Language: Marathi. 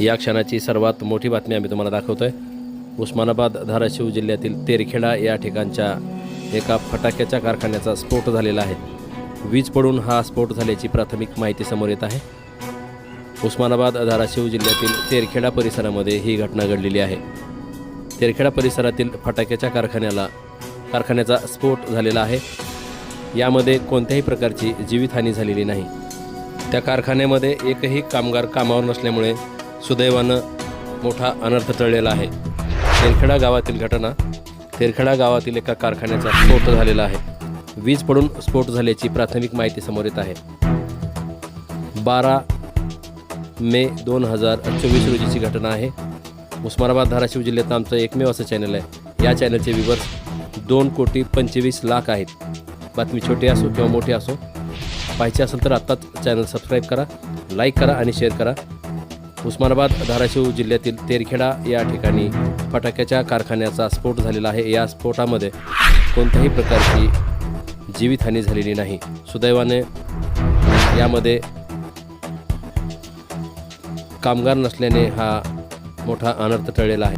या क्षणाची सर्वात मोठी बातमी आम्ही तुम्हाला दाखवतो आहे उस्मानाबाद धाराशिव जिल्ह्यातील तेरखेडा या ठिकाणच्या एका फटाक्याच्या कारखान्याचा स्फोट झालेला आहे. वीज पडून हा स्फोट झाल्याची प्राथमिक माहिती समोर येत आहे. उस्मानाबाद धाराशिव जिल्ह्यातील तेरखेडा परिसरामध्ये ही घटना घडलेली आहे. तेरखेडा परिसरातील फटाक्याच्या कारखान्याला कारखान्याचा स्फोट झालेला आहे. यामध्ये कोणत्याही प्रकारची जीवितहानी झालेली नाही. त्या कारखान्यामध्ये एकही कामगार कामावर नसल्यामुळे सुदैवानं मोठा अनर्थ टळलेला आहे. तेरखेडा गावातील घटना तेरखेडा गावातील एका कारखान्याचा स्फोट झालेला आहे. वीज पडून स्फोट झाल्याची प्राथमिक माहिती समोर येत आहे. बारा मे दोन हजार चोवीस रोजीची घटना आहे उस्मानाबाद धाराशिव जिल्ह्यात आमचं एकमेव असं चॅनल आहे. या चॅनलचे व्ह्यूवर्स दोन कोटी पंचवीस लाख आहेत. बातमी छोटी असो किंवा मोठी असो पाहिजे असेल तर आत्ताच चॅनल सबस्क्राईब करा लाईक करा आणि शेअर करा. उस्मानाबाद धाराशिव जिल्ह्यातील तेरखेडा या ठिकाणी फटाक्याच्या कारखान्याचा स्फोट झालेला आहे. या स्फोटामध्ये कोणत्याही प्रकारची जीवितहानी झालेली नाही. सुदैवाने यामध्ये कामगार नसल्याने हा मोठा अनर्थ टळलेला आहे.